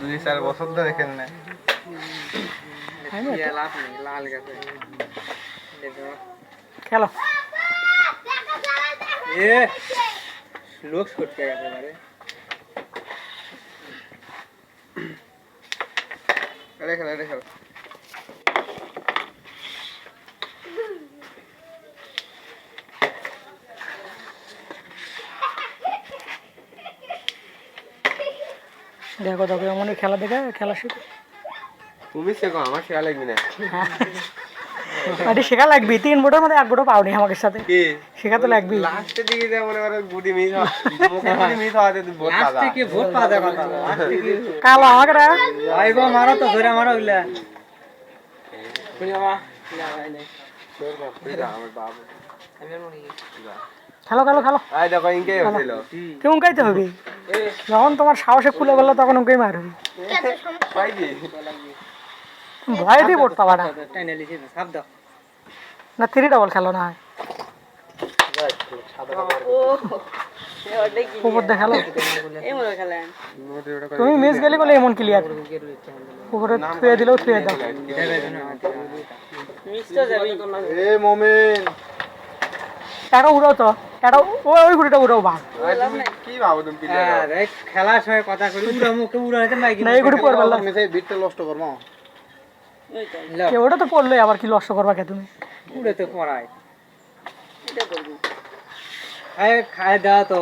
দুই চার বছর ধরে খেল। না লাভ নেই লাল গেছে। খেলো। এ লোক ছুটকে গেছে বারে এটা খেল এটা খেল। দেখো দেখো এমনই খেলা দেখে খেলা শিখো। তুমি শেখো আমার শেখা লাগবি না। এটি শেখা লাগবে। তিন বোটের মধ্যে এক বোটো পাওনি আমাদের সাথে। কি? শেখা তো লাগবে লাস্টের দিকে যা মনে করো গুটি মিস হওয়া মুখে গুটি মিস হওয়াতে তুই বহুত লাস্টে কি ভোট পাওয়া কথা? কালো আমাকে রে আইব মারো তো ধরে মারো আমার খেলো খেলো খেলো। আই দেখো ইনকে হছিল কেমন গাইতে হবে? যখন তোমার সাহসে খুলে বলল তখন ওকেই মার হবে পাই কি ভয় দিয়ে পড়তে দাও না থ্রি ডাবল খেলো না হয়। তুমি মিস গেলে বলে এমন ক্লিয়ার উপরে থুয়ে দিলেও থুয়ে দাও। এ মোমেন। এটা উড়াও তো। এটা ওই ওই ঘুড়িটা উড়াও ভাগ। কি ভাবো তুমি হ্যাঁ, খেলার সময় কথা করি উড়া মুখে উড়া হইতে মাইকি না এই ঘুড়ি পড়বে না। মেসে বিটটা নষ্ট করব। কে ওটা তো পড়লোই আবার কি লক্ষ্য করবা কে তুমি? উড়ে তো পড়ায়। খায় খায় দাও তো।